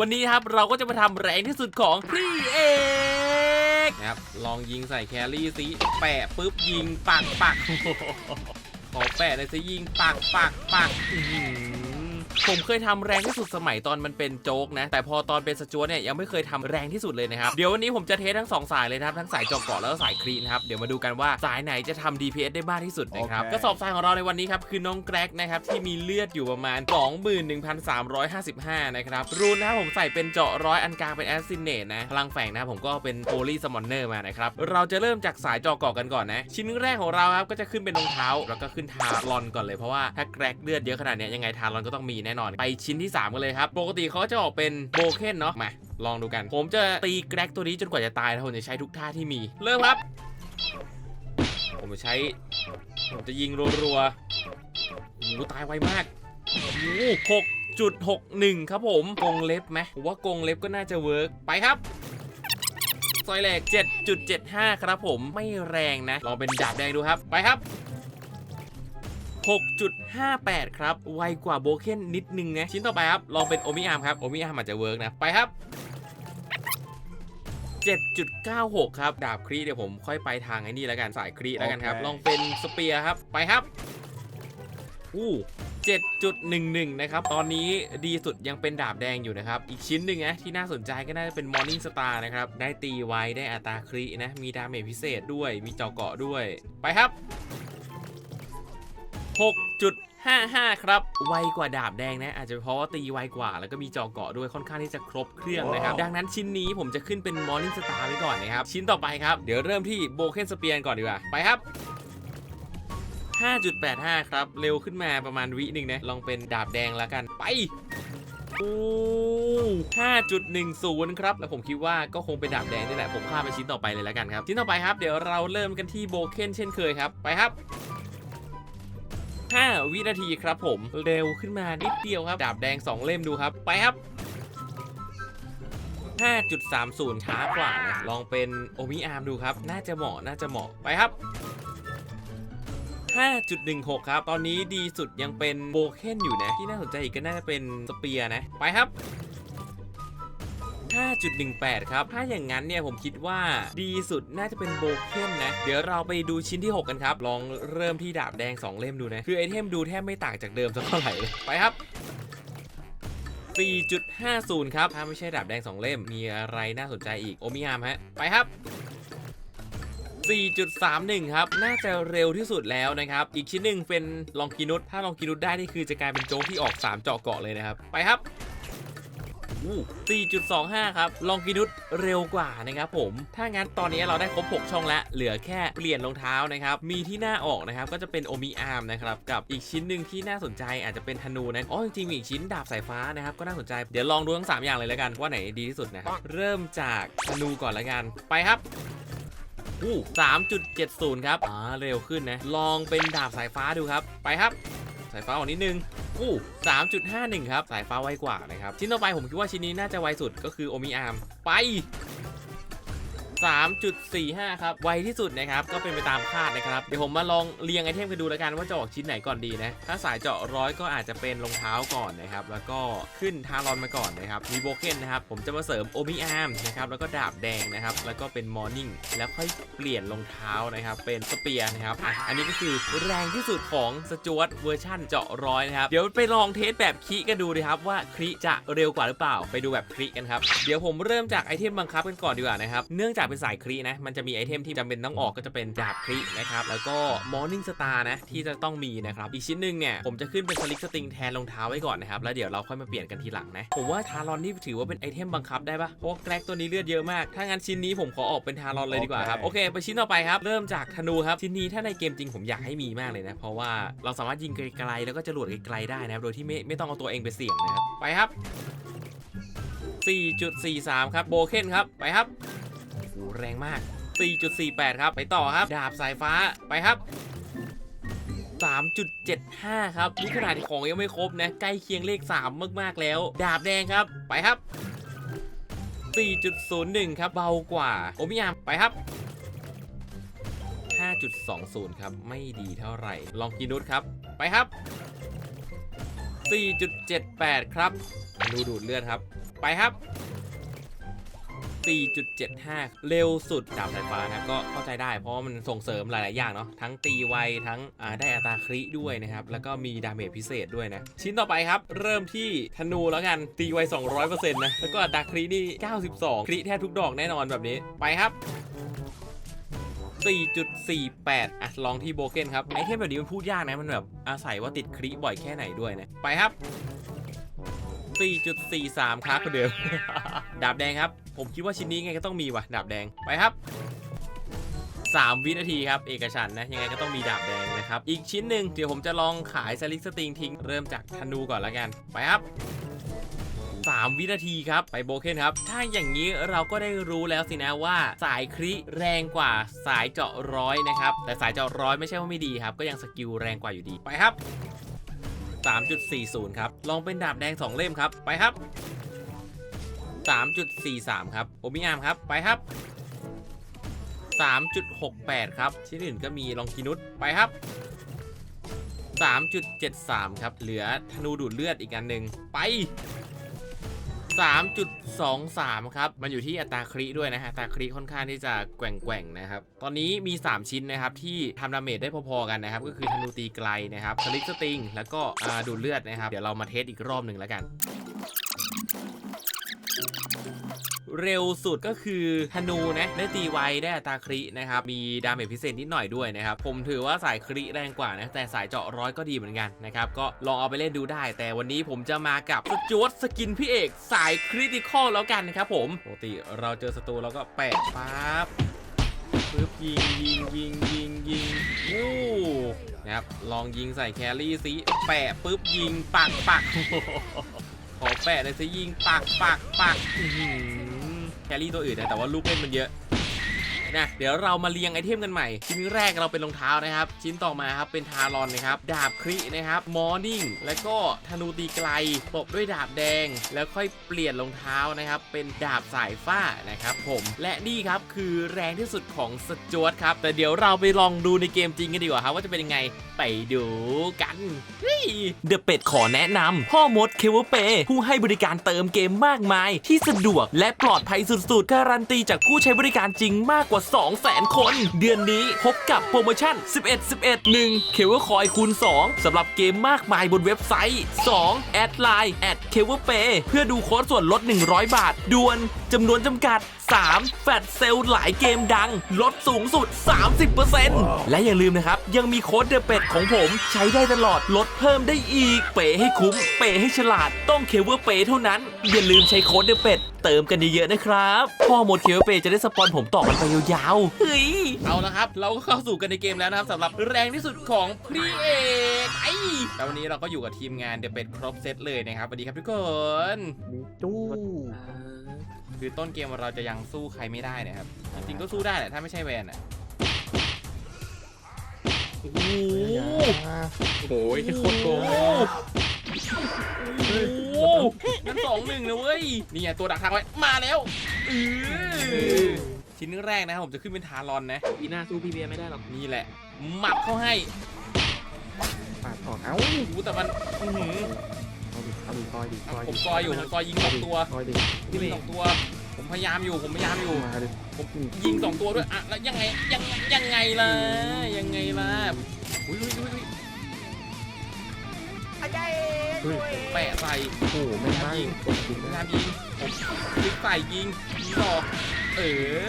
วันนี้ครับเราก็จะมาทำแรงที่สุดของพี่เอกนะครับลองยิงใส่แครี่สิแปะปุ๊บยิงปักปักขอแปะเลยสิยิงปักปักปักอื้อหือ ผมเคยทำแรงที่สุดสมัยตอนมันเป็นโจ๊กนะ แต่พอตอนเป็นสจวตเนี่ยยังไม่เคยทำแรงที่สุดเลยนะครับ เดี๋ยววันนี้ผมจะเทสทั้งสองสายเลยนะครับ ทั้งสายเจอกเกาะแล้วก็สายครีนะครับ เดี๋ยวมาดูกันว่าสายไหนจะทำ DPS ได้มากที่สุดนะครับโอเคกระสอบทรายของเราในวันนี้ครับคือน้องแกรกนะครับที่มีเลือดอยู่ประมาณ 21,355 นะครับรูนนะครับผมใส่เป็นเจาะร้อยอันกลางเป็นแอสซินเนตนะพลังแฝงนะครับผมก็เป็นโ o ลีสมอนเนอร์มานะครับเราจะเริ่มจากสายเจอเกาะกันก่อนนะ ชิ้นแรกของเราครับก็จะขึ้นเป็นรองเท้าแล้วก็ขึ้นทารอนก่อนเลยเพราะว่าถ้าแกรกเลือดเยอะขนาดเนี้ยยังไงทารอนก็ต้องมีแน่นอน ไปชิ้นที่ 3 กันเลยครับ ปกติเขาจะออกเป็นโบเคนเนาะมาลองดูกัน ผมจะตีแกรกตัวนี้จนกว่าจะตายนะผมจะใช้ทุกท่าที่มี เริ่มครับ ผมจะใช้ ผมจะยิงรัวๆโอ้ตายไวมากโอ้หกจุดหกหนึ่งครับผมกงเล็บไหมผมว่ากงเล็บก็น่าจะเวิร์กไปครับซอยแหลก7.75 ครับผมไม่แรงนะ ลองเป็นดาบแดงดูครับ ไปครับ 6.58 ครับ ไวกว่าโบเคนนิดนึงนะ ชิ้นต่อไปครับ ลองเป็นโอมิอาร์มครับ โอมิอาร์มอาจจะเวิร์กนะ ไปครับ7.96 ครับ ดาบครีเดี๋ยวผมค่อยไปทางไอ้นี่แล้วกัน สายครีแล้วกันครับโอเคลองเป็นสเปียร์ครับ ไปครับ อู้7.11 นะครับ ตอนนี้ดีสุดยังเป็นดาบแดงอยู่นะครับ อีกชิ้นหนึ่งนะที่น่าสนใจก็น่าจะเป็น Morning Star นะครับ ได้ตีไวได้อัตราครีนะ มีดาเมจพิเศษด้วย มีเจาะเกาะด้วย ไปครับ 6.55 ครับ ไวกว่าดาบแดงนะ อาจจะเพราะว่าตีไวกว่า แล้วก็มีเจอเกาะด้วยค่อนข้างที่จะครบเครื่องนะครับ ดังนั้นชิ้นนี้ผมจะขึ้นเป็น Morning Star ไว้ก่อนนะครับ ชิ้นต่อไปครับ เดี๋ยวเริ่มที่โบเคนสเปียนก่อนดีกว่า ไปครับ 5.85 ครับ เร็วขึ้นมาประมาณวิหนึ่งนะ ลองเป็นดาบแดงแล้วกัน ไปโอ้5.10 ครับ แล้วผมคิดว่าก็คงเป็นดาบแดงนี่แหละ ผมข้ามไปชิ้นต่อไปเลยแล้วกันครับ ชิ้นต่อไปครับ เดี๋ยวเราเริ่มกันที่โบเคนเช่นเคยครับ ไปครับ 5 วินาทีครับผม เร็วขึ้นมานิดเดียวครับ ดาบแดง 2 เล่มดูครับ ไปครับ5.30 ช้ากว่านะลองเป็นโอมิอาร์มดูครับ น่าจะเหมาะ น่าจะเหมาะ ไปครับ 5.16 ครับ ตอนนี้ดีสุดยังเป็นโบเคนอยู่นะ ที่น่าสนใจอีกก็น่าจะเป็นสเปียร์นะ ไปครับ 5.18 ครับ ถ้าอย่างนั้นเนี่ยผมคิดว่าดีสุดน่าจะเป็นโบเคนนะ เดี๋ยวเราไปดูชิ้นที่ 6 กันครับ ลองเริ่มที่ดาบแดง 2 เล่มดูนะ คือไอเทมดูแทบไม่ต่างจากเดิมสักเท่าไหร่เลยไปครับ4.50 ครับ ถ้าไม่ใช่ดาบแดง 2 เล่ม มีอะไรน่าสนใจอีก โอมิยามฮะ ไปครับ 4.31 ครับ น่าจะเร็วที่สุดแล้วนะครับ อีกชิ้นหนึ่งเป็นลองกินุสถ้าลองกินุสได้นี่คือจะกลายเป็นโจ๊กที่ออก 3 เจาะเกาะเลยนะครับ ไปครับ 4.25 ครับ ลองกินุสเร็วกว่านะครับผม ถ้างั้นตอนนี้เราได้ครบ 6 ช่องแล้ว เหลือแค่เปลี่ยนรองเท้านะครับ มีที่หน้าออกนะครับ ก็จะเป็นโอมิอาร์มนะครับ กับอีกชิ้นหนึ่งที่น่าสนใจอาจจะเป็นธนูนะ อ๋อ จริงๆ มีอีกชิ้นดาบสายฟ้านะครับ ก็น่าสนใจ เดี๋ยวลองดูทั้ง 3 อย่างเลยแล้วกันว่าไหนดีที่สุดนะครับ เริ่มจากธนูก่อนละกัน ไปครับอู้3.70 ครับ อ่า เร็วขึ้นนะ ลองเป็นดาบสายฟ้าดูครับ ไปครับ สายฟ้าออกนิดนึงอู้าหนึ่งครับ สายฟ้าไวกว่านะครับ ชิ้นต่อไปผมคิดว่าชิ้นนี้น่าจะไวสุดก็คือโอมิอาร์มไป 3.45 ครับ ไวที่สุดนะครับ ก็เป็นไปตามคาดนะครับ เดี๋ยวผมมาลองเรียงไอเทมกันดูแล้วกันว่าจะออกชิ้นไหนก่อนดีนะ ถ้าสายเจาะร้อยก็อาจจะเป็นรองเท้าก่อนนะครับ แล้วก็ขึ้นทารอนมาก่อนนะครับ มีโบเคนนะครับ ผมจะมาเสริมโอมิอาร์มนะครับ แล้วก็ดาบแดงนะครับ แล้วก็เป็นมอร์นิ่ง แล้วค่อยเปลี่ยนรองเท้านะครับ เป็นสเปียร์นะครับอะอันนี้ก็คือแรงที่สุดของสจวตเวอร์ชั่นเจาะร้อยนะครับ เดี๋ยวไปลองเทสแบบคิกันดูดีครับว่าคริจะเร็วกว่าหรือเปล่า ไปดูแบบคริกันครับ เดี๋ยวผมเริ่มจากไอเทมบังคับกันก่อนดีกว่านะครับ เนื่องจากเป็นสายครินะ มันจะมีไอเทมที่จำเป็นต้องออกก็จะเป็นดาบครินะครับ แล้วก็ Morning Star นะ ที่จะต้องมีนะครับ อีกชิ้นหนึ่งเนี่ย ผมจะขึ้นเป็นสลิกสติงแทนรองเท้าไว้ก่อนนะครับ แล้วเดี๋ยวเราค่อยมาเปลี่ยนกันทีหลังนะ ผมว่าทารอนนี่ถือว่าเป็นไอเทมบังคับได้ปะเพราะแกรกตัวนี้เลือดเยอะมาก ถ้างั้นชิ้นนี้ผมขอออกเป็นทารอนเลยดีกว่าครับ โอเค ไปชิ้นต่อไปครับ เริ่มจากธนูครับ ชิ้นนี้ถ้าในเกมจริงผมอยากให้มีมากเลยนะ เพราะว่าเราสามารถยิงไกลๆแล้วก็จรวดไกลๆได้นะครับ โดยที่ไม่ไม่ต้องเอาตัวเองไปเสี่ยงนะครับ ไปครับ4.43 ครับ โบเคนครับ ไปครับ โหแรงมาก 4.48 ครับ ไปต่อครับ ดาบสายฟ้าไปครับ 3.75 ครับนี่ขนาดของยังไม่ครบนะ ใกล้เคียงเลข 3 มาก ๆ แล้ว ดาบแดงครับ ไปครับ 4.01 ครับ เบากว่า โอมิยามไปครับ 5.20 ครับ ไม่ดีเท่าไหร่ ลองกินุสครับ ไปครับ 4.78 ครับ ดูดูดเลือดครับ ไปครับ 4.75 เร็วสุดดาบสายฟ้านะก็เข้าใจได้เพราะว่ามันส่งเสริมหลาย ๆ อย่างเนาะทั้งตีไวทั้งได้อัตราคริด้วยนะครับแล้วก็มีดาเมจพิเศษด้วยนะ ชิ้นต่อไปครับ เริ่มที่ธนูแล้วกันตีไว 200%นะแล้วก็อัตราครินี่ 92 คริแทบทุกดอกแน่นอนแบบนี้ไปครับ4.48 อะ ลองที่โบเกนครับ ไอเทมแบบนี้มันพูดยากนะ มันแบบอาศัยว่าติดคริบ่อยแค่ไหนด้วยนะ ไปครับ 4.43 ครับคนเดิม ดาบแดงครับ ผมคิดว่าชิ้นนี้ไงก็ต้องมีว่ะ ดาบแดง ไปครับ 3 วินาทีครับ เอกฉันท์นะ ยังไงก็ต้องมีดาบแดงนะครับ อีกชิ้นหนึ่งเดี๋ยวผมจะลองขายสลิกสติงทิ้ง เริ่มจากธนูก่อนละกัน ไปครับ3 วินาทีครับ ไปโบเคนครับ ถ้าอย่างนี้เราก็ได้รู้แล้วสินะว่าสายคริแรงกว่าสายเจาะร้อยนะครับ แต่สายเจาะร้อยไม่ใช่ว่าไม่ดีครับ ก็ยังสกิลแรงกว่าอยู่ดี ไปครับ 3.40 ครับ ลองเป็นดาบแดง 2 เล่มครับ ไปครับ 3.43 ครับ โอมิอามครับ ไปครับ 3.68 ครับ ชิ้นอื่นก็มีลองกินุสไปครับ 3.73 ครับ เหลือธนูดูดเลือดอีกอันหนึ่งไป 3.23 ครับ มันอยู่ที่อัตราคริด้วยนะฮะอัตราคริค่อนข้างที่จะแกว่งๆนะครับ ตอนนี้มี 3 ชิ้นนะครับ ที่ทำดาเมจได้พอๆกันนะครับ ก็คือธนูตีไกลนะครับสลิกสติง แล้วก็ดูดเลือดนะครับ เดี๋ยวเรามาเทสอีกรอบหนึ่งแล้วกันเร็วสุดก็คือธนูนะได้ตีไวได้อัตราครินะครับ มีดาเมจพิเศษนิดหน่อยด้วยนะครับ ผมถือว่าสายคริแรงกว่านะ แต่สายเจาะร้อยก็ดีเหมือนกันนะครับ ก็ลองเอาไปเล่นดูได้ แต่วันนี้ผมจะมากับสจวตสกินพี่เอกสายคริติคอลแล้วกันนะครับผมปกติเราเจอศัตรูเราก็แปะปั๊บปึ๊บยิงยิงยิงยิงยิงวู้นะครับลองยิงใส่แครี่สิแปะปึ๊บยิงปักปักขอแปะเลยสิยิงปักปักปักแครี่ตัวอื่นนะแต่ว่าลูกเล่นมันเยอะ นะเดี๋ยวเรามาเรียงไอเทมกันใหม่ ชิ้นแรกเราเป็นรองเท้านะครับ ชิ้นต่อมาครับเป็นทารอนนะครับ ดาบครินะครับมอร์นิ่งแล้วก็ธนูตีไกลตบด้วยดาบแดง แล้วค่อยเปลี่ยนรองเท้านะครับ เป็นดาบสายฟ้านะครับผมและนี่ครับคือแรงที่สุดของสจวตครับแต่เดี๋ยวเราไปลองดูในเกมจริงกันดีกว่าครับว่าจะเป็นยังไงไปดูกันเดอะเป็ดขอแนะนำพ่อมดเคเวเปผู้ให้บริการเติมเกมมากมาย ที่สะดวกและปลอดภัยสุดๆ การันตีจากผู้ใช้บริการจริงมากกว่า 200,000 คน เดือนนี้พบกับโปรโมชั่น 11 11 1 เคเวคอยคูณ 2สำหรับเกมมากมายบนเว็บไซต์ 2 แอดไลน์แอดเคเวเปเพื่อดูโค้ดส่วนลด 100 บาทด่วนจำนวนจำกัด3 แฟลชเซลล์หลายเกมดัง ลดสูงสุด 30%และอย่าลืมนะครับ ยังมีโค้ดเดอะเป็ดของผม ใช้ได้ตลอดลดเพิ่มได้อีก เปย์ให้คุ้ม เปย์ให้ฉลาด ต้องเคเวอร์เปย์เท่านั้น อย่าลืมใช้โค้ดเดอะเป็ด เติมกันเยอะๆนะครับพ่อหมดเคเวอร์เปย์จะได้สปอนผมต่อกันไปยาวๆเฮ้ยเอาละครับ เราก็เข้าสู่กันในเกมแล้วนะครับสำหรับแรงที่สุดของพรีเอกไอ้แล้ววันนี้เราก็อยู่กับทีมงานเดอะเป็ดครบเซตเลยนะครับสวัสดีครับทุกคนมีตู้คือต้นเกมเราจะยังสู้ใครไม่ได้นะครับจริงก็สู้ได้แหละถ้าไม่ใช่แวนอะโอ้โหโอ้ยโคตรโกง โอ้โหนั่นสองหนึ่งนะเว้ย นี่ไงตัวดักทางไว้ มาแล้วอือชิ้นแรกนะครับผมจะขึ้นเป็นทารอนนะ อีน่าสู้พี่เบียร์ไม่ได้หรอกนี่แหละ หมับเข้าให้ปาดออกเอ้าโอ้โหแต่มันอื้อหือเอาดิเอาดิคอยดิคอยดิผมซอยอยู่ผมซอยยิงสองตัวคอยดิยิงสองตัว ผมพยายามอยู่ผมพยายามอยู่ มาดิผมยิงสองตัวด้วยอะแล้วยังไงยังยังไงล่ะยังไงล่ะอุ้ยอุ้ยอุ้ยอุ้ยเฮ้ย แปะใส่โอ้โหไม่ได้กดจริงพยายานะมยิงผมยิงใส่ยิงยิงต่อเอ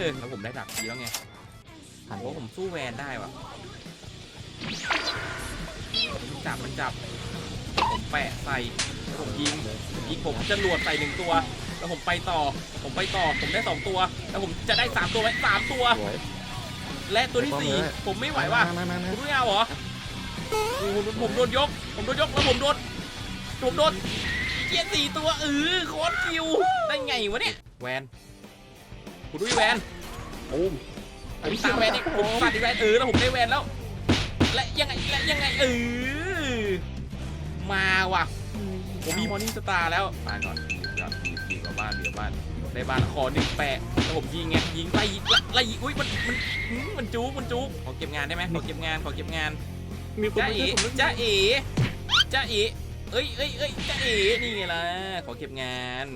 อแล้วผมได้ดับทีแล้วไงผ่านโอ้ผมสู้แวนได้ว่ะมันจับมันจับ ผมแปะใส่แล้วผมยิงยิงผมจะรวดใส่หนึ่งตัว แล้วผมไปต่อ ผมไปต่อ ผมได้สองตัว แล้วผมจะได้สามตัวไหมสามตัวสวยและตัวที่สี่ผมไม่ไหวว่ะมามาคุมาณไม่เอาเหรอโอ้โหผมโดนยก ผมโดนยกแล้วผมโดน ผมโดนเกียร์สี่ตัวเออโคตรคิวได้ไงวะเนี่ยแวนคุณดุ้ยแวนโอ้มผมตามแวนอีกผมตัดอีกแวนเออแล้วผมได้แวนแล้ว และยังไงและยังไงเออมาว่ะผมมีมอร์นิ่งสตาร์แล้วมาก่อนดีก่อนดีดีกว่าบ้านดีกว่าบ้านได้บ้านขอหนึ่งแปะแล้วผมยิงไงยิงไล่ยิงไล่ยิงอุ้ยมันมันหืมมันจุกมันจุกขอเก็บงานได้ไหมขอเก็บงานขอเก็บงานมีคนจ้ามาเอ๋ช่วยผมด้วยจ้าเอ๋จ้าเอ๋ เอ้ยเอ้ยเอ้ยจ้าเอ๋นี่ไงล่ะขอเก็บงาน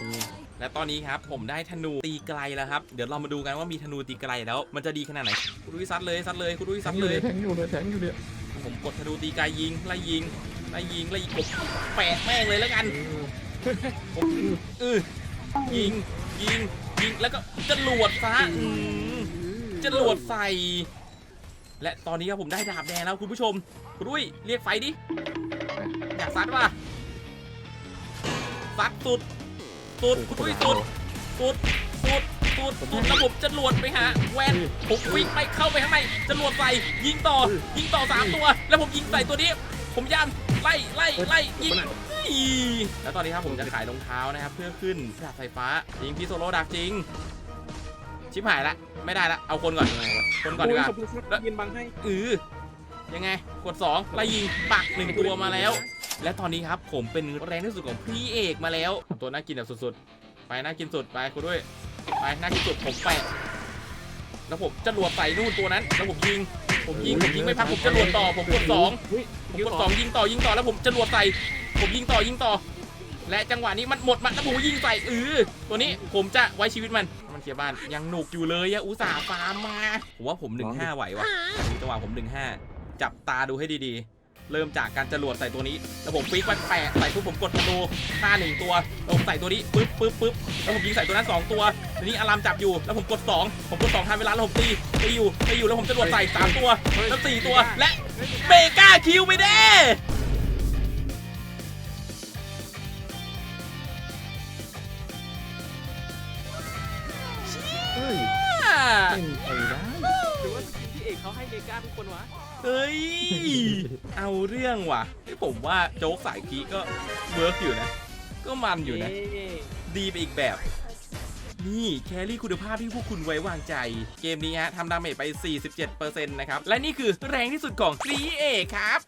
อืมและตอนนี้ครับผมได้ธนูตีไกลแล้วครับ เดี๋ยวเรามาดูกันว่ามีธนูตีไกลแล้ว มันจะดีขนาดไหนคุณดุ้ยซัดเลยซัดเลยคุณดุ้ยแทซังดอเลยู่ยเลยแทงอยู่เลยแทงอยู่เลยผมกดธนูตีไกลยิงไล่ยิงไล่ยิงไล่ยิงผมแปะแม่งเลยแล้วกันผมเออยิงยิงยิงแล้วก็จรวดซะอืมจรวดใส่และตอนนี้ครับผมได้ดาบแดงแล้วคุณผู้ชมคุณดุ้ยเรียกไฟดิ อยากซัดป่ะซัดสุด สุดคุณดุ้ยสุด สุด สุด สุด สุดแล้วผมจะหลวดไปหาแวนผมวิ่งไปเข้าไปข้างในจะหลวดใส่ยิงต่อ ยิงต่อสามตัว แล้วผมยิงใส่ตัวนี้ ผมยันไล่ไล่ไล่ยิงอีแล้วตอนนี้ครับผมจะขายรองเท้านะครับ เพื่อขึ้นดาบไฟฟ้ายิงพี่โซโล่ดักจริง ชิบหายละ ไม่ได้ละเอาคนก่อนคนก่อนดีกว่าโยขบคุณครับยืนบังให้เออยังไง กด2ไล่ยิงปักหนึ่งตัวมาแล้ว และตอนนี้ครับผมเป็นแรงที่สุดของพี่เอกมาแล้ว ตัวน่ากินแบบสุดๆ ไปน่ากินสุดไปคุณด้วย ไปน่ากินสุดผมแปะแล้วผมจะรวดใส่นู่นตัวนั้นแล้วผมยิง ผมยิงผมยิงไม่พักผมจะรวดต่อ ผมกดสองผมกดสองยิงต่อยิงต่อแล้วผมจะรวดใส่ผมยิงต่อยิงต่อ และจังหวะนี้มันหมดมาแล้วผมยิงใส่เออตัวนี้ผมจะไว้ชีวิตมันมันเคลียร์บ้านยังหนุกอยู่เลยอะอุตส่าห์ฟาร์มมาผมว่าผมหนึ่งห้าไหววะจังหวะผมหนึ่งห้าจับตาดูให้ดีๆ เริ่มจากการจรวดใส่ตัวนี้แล้วผมฟิกมันแปะใส่ปุ๊บผมกดธนูฆ่าหนึ่งตัวแล้วผมใส่ตัวนี้ปึ๊บปึ๊บปึ๊บแล้วผมยิงใส่ตัวนั้นสองตัวทีนี้อารามจับอยู่แล้วผมกดสองผมกดสองทันเวลาแล้วผมตีตีอยู่ตีอยู่แล้วผมจรวดใส่สามตัวแล้วสี่ตัวและเมกาคิวไปเด้เฮ้ยเป็นไปได้ห รือว่าสกินที่เอกเขาให้เมกาทุกคนวะเฮ้ย เอาเรื่องว่ะเฮ้ยผมว่าโจ๊กสายกีก็เวิร์กอยู่นะ ก็มันอยู่นะ เย้ดีไปอีกแบบ นี่แครี่คุณภาพที่พวกคุณไว้วางใจ เกมนี้ฮะทำดาเมจไป 47%นะครับ และนี่คือแรงที่สุดของซีเอครับ